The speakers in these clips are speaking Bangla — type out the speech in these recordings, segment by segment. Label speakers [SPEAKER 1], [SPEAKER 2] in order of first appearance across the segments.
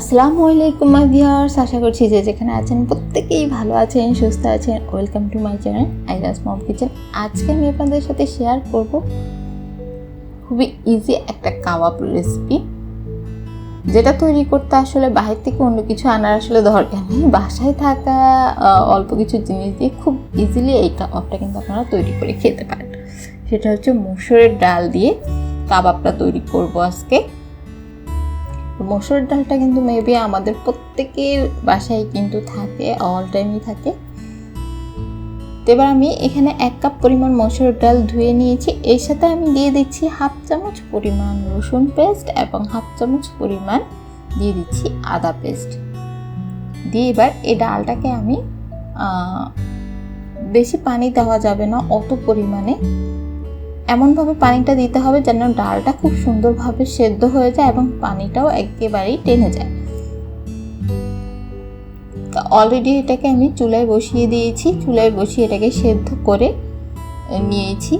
[SPEAKER 1] আসসালামু আলাইকুম মাই ভিউয়ার্স আশা করছি যে যেখানে আছেন, প্রত্যেকেই ভালো আছেন, সুস্থ আছেন। ওয়েলকাম টু মাই চ্যানেল আই আইরাস মম কিচেন আজকে আমি আপনাদের সাথে শেয়ার করব খুবই ইজি একটা কাবাব রেসিপি যেটা তৈরি করতে আসলে বাহির থেকে অন্য কিছু আনার আসলে দরকার নেই। বাসায় থাকা অল্প কিছু জিনিস দিয়ে খুব ইজিলি এই কাবাবটা কিন্তু আপনারা তৈরি করে খেতে পারেন। সেটা হচ্ছে মুসুরের ডাল দিয়ে কাবাবটা তৈরি করব আজকে। মসুর ডালটা কিন্তু মেবি আমাদের প্রত্যেকের বাসায় কিন্তু থাকে অল টাইমই থাকে। তো এবার আমি এখানে এক কাপ পরিমাণ মসুর ডাল ধুয়ে নিয়েছি। এর সাথে আমি দিয়ে দিচ্ছি হাফ চামচ পরিমাণ রসুন পেস্ট এবং হাফ চামচ পরিমাণ দিয়ে দিচ্ছি আদা পেস্ট দিয়ে এবার এই ডালটাকে আমি বেশি পানি দেওয়া যাবে না, অত পরিমাণে এমনভাবে পানিটা দিতে হবে যেন ডালটা খুব সুন্দরভাবে সেদ্ধ হয়ে যায় এবং পানিটাও একেবারেই টেনে যায়। অলরেডি এটাকে আমি চুলায় বসিয়ে দিয়েছি। চুলায় বসিয়ে এটাকে সেদ্ধ করে নিয়েছি।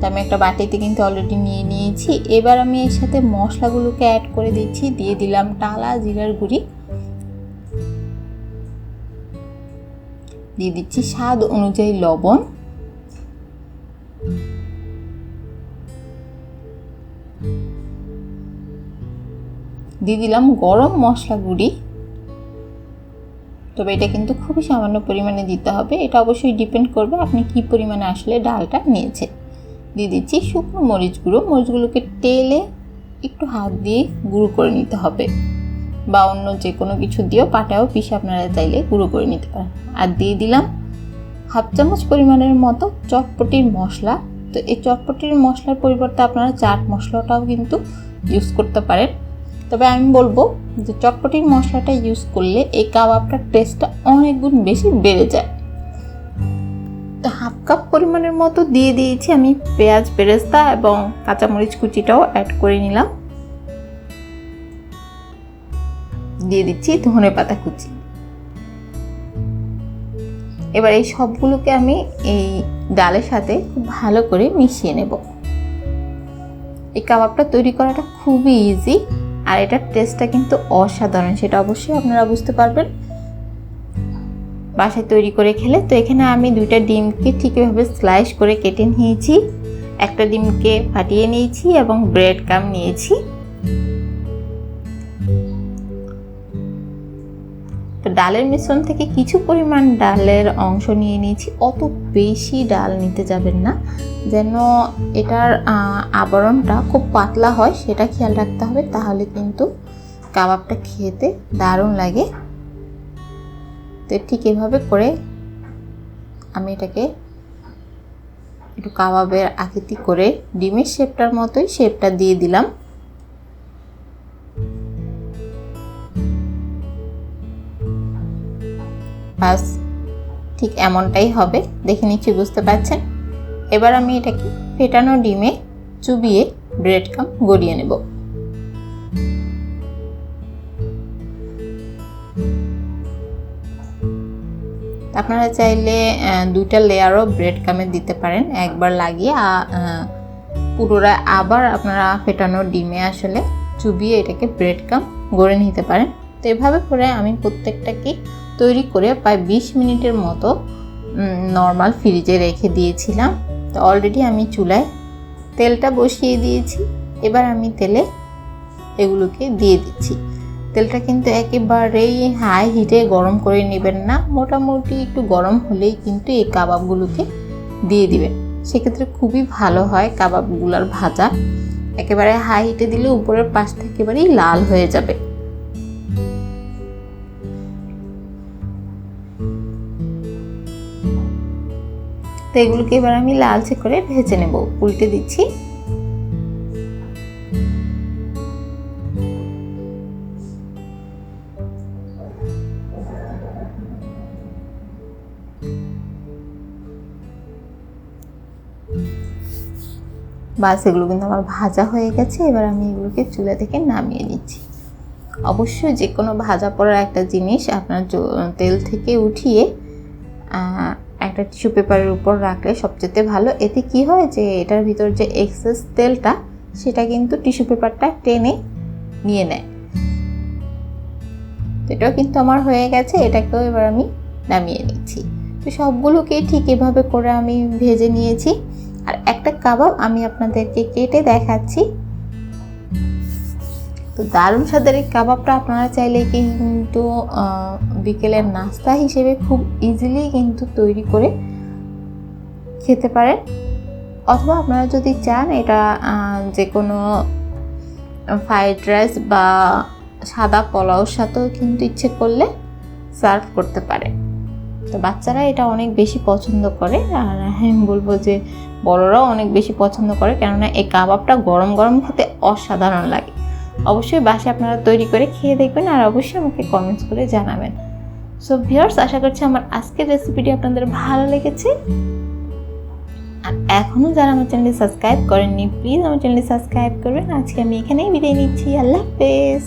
[SPEAKER 1] তো আমি একটা বাটিতে কিন্তু অলরেডি নিয়ে নিয়েছি। এবার আমি এর সাথে মশলাগুলোকে অ্যাড করে দিচ্ছি। দিয়ে দিলাম টালা, জিরার গুঁড়ি। দিয়ে দিচ্ছি স্বাদ অনুযায়ী লবণ। দিয়ে দিলাম গরম মশলা গুঁড়ি। তবে এটা কিন্তু খুবই সামান্য পরিমাণে দিতে হবে। এটা অবশ্যই ডিপেন্ড করবে আপনি কি পরিমাণে আসলে ডালটা নিয়েছেন। দিয়ে দিচ্ছি শুকনো মরিচ গুঁড়ো। মরিচগুলোকে টেলে একটু হাত দিয়ে গুঁড়ো করে নিতে হবে। বা অন্য যে কোনো কিছু দিয়েও পাটাও পিষে আপনারা চাইলে গুঁড়ো করে নিতে পারেন। আর দিয়ে দিলাম হাফ চামচ পরিমাণের মতো চটপটির মশলা। তো এই চটপটির মশলার পরিবর্তে আপনারা চাট মশলাটাও কিন্তু ইউজ করতে পারেন। তবে আমি বলব যে চটপটির মশলাটা ইউজ করলে এই কাবাবটার টেস্টটা অনেক গুণ বেশি বেড়ে যায়। তো হাফ কাপ পরিমাণের মতো দিয়ে দিয়েছি আমি পেঁয়াজ বেরেস্তা এবং কাঁচামরিচ কুচিটাও অ্যাড করে নিলাম। দিয়ে দিচ্ছি ধনে পাতা কুচি। এবার এই সবগুলোকে আমি এই ডালের সাথে খুব ভালো করে মিশিয়ে নেব। এই কাবাবটা তৈরি করাটা খুবই ইজি আর এটার টেস্টটা কিন্তু অসাধারণ, সেটা অবশ্যই আপনারা বুঝতে পারবেন। বাসায় তৈরি করে খেলে, তো এখানে আমি দুইটা ডিমকে ঠিক এভাবে স্লাইস করে কেটে নিয়েছি। একটা ডিমকে ফাটিয়ে নিয়েছি এবং ব্রেড কাম নিয়েছি। ডালের মিশ্রণ থেকে কিছু পরিমাণ ডালের অংশ নিয়ে নিয়েছি। অত বেশি ডাল নিতে যাবেন না। যেন এটার আবরণটা খুব পাতলা হয়, সেটা খেয়াল রাখতে হবে। তাহলে কিন্তু কাবাবটা খেতে দারুণ লাগে। তো ঠিক এভাবে করে আমি এটাকে একটু কাবাবের আকৃতি করে ডিমের শেপটার মতোই শেপটা দিয়ে দিলাম। বাস ঠিক এমনটাই হবে। দেখে নিচ্ছি, বুঝতে পারছেন? এবার আমি এটাকে ফেটানো ডিমে চুবিয়ে ব্রেড কাম গড়িয়ে নেব। আপনারা চাইলে দুইটা লেয়ারও ব্রেড কামে দিতে পারেন। একবার লাগিয়ে পুনরায় আবার আপনারা ফেটানো ডিমে আসলে চুবিয়ে এটাকে ব্রেড কাম গড়ে নিতে পারেন। তো এভাবে করে আমি প্রত্যেকটাকে তৈরি করে প্রায় বিশ মিনিটের মতো নর্মাল ফ্রিজে রেখে দিয়েছিলাম। তো অলরেডি আমি চুলায় তেলটা বসিয়ে দিয়েছি। এবার আমি তেলে এগুলোকে দিয়ে দিচ্ছি। তেলটা কিন্তু একেবারেই হাই হিটে গরম করে নেবেন না। মোটামুটি একটু গরম হলেই কিন্তু এই কাবাবগুলোকে দিয়ে দিবেন। সেক্ষেত্রে খুবই ভালো হয় কাবাবগুলোর ভাজা। একেবারে হাই হিটে দিলে উপরের পাশটা একেবারেই লাল হয়ে যাবে। তো এগুলোকে এবার আমি লালচে করে ভেজে নেব। উল্টে দিচ্ছি। বাস, এগুলো কিন্তু আমার ভাজা হয়ে গেছে। এবার আমি এগুলোকে চুলা থেকে নামিয়ে নিচ্ছি। অবশ্যই যে কোনো ভাজা পড়ার একটা জিনিস আপনার তেল থেকে উঠিয়ে একটা টিস্যু পেপারের উপর রাখলে সবচেয়ে ভালো। এতে কি হয় যে, এটার ভিতর যে এক্সেস তেলটা, সেটা কিন্তু টিস্যু পেপারটা টেনে নিয়ে নেয়। এটাও কিন্তু আমার হয়ে গেছে, এটাকেও এবার আমি নামিয়ে নিচ্ছি। তো সবগুলোকেই ঠিক এভাবে করে আমি ভেজে নিয়েছি। আর একটা কাবাব আমি আপনাদেরকে কেটে দেখাচ্ছি। তো দারুণ স্বাদের এই কাবাবটা আপনারা চাইলে কিন্তু বিকেলের নাস্তা হিসেবে খুব ইজিলি কিন্তু তৈরি করে খেতে পারেন। অথবা আপনারা যদি চান এটা যে কোনো ফ্রাইড রাইস বা সাদা পোলাওর সাথেও কিন্তু ইচ্ছে করলে সার্ভ করতে পারে। তো বাচ্চারা এটা অনেক বেশি পছন্দ করে আর আমি বলব যে বড়রাও অনেক বেশি পছন্দ করে কেননা এই কাবাবটা গরম গরম খেতে অসাধারণ লাগে। অবশ্যই বাসে আপনারা তৈরি করে খেয়ে দেখবেন আর অবশ্যই আমাকে কমেন্টস করে জানাবেন। সো ভিউয়ার্স আশা করছি আমার আজকের রেসিপিটি আপনাদের ভালো লেগেছে। আর এখনও যারা আমার চ্যানেলটি সাবস্ক্রাইব করেননি প্লিজ আমার চ্যানেলটি সাবস্ক্রাইব করবেন। আজকে আমি এখানেই বিদায় নিচ্ছি। আল্লাহ হাফেজ।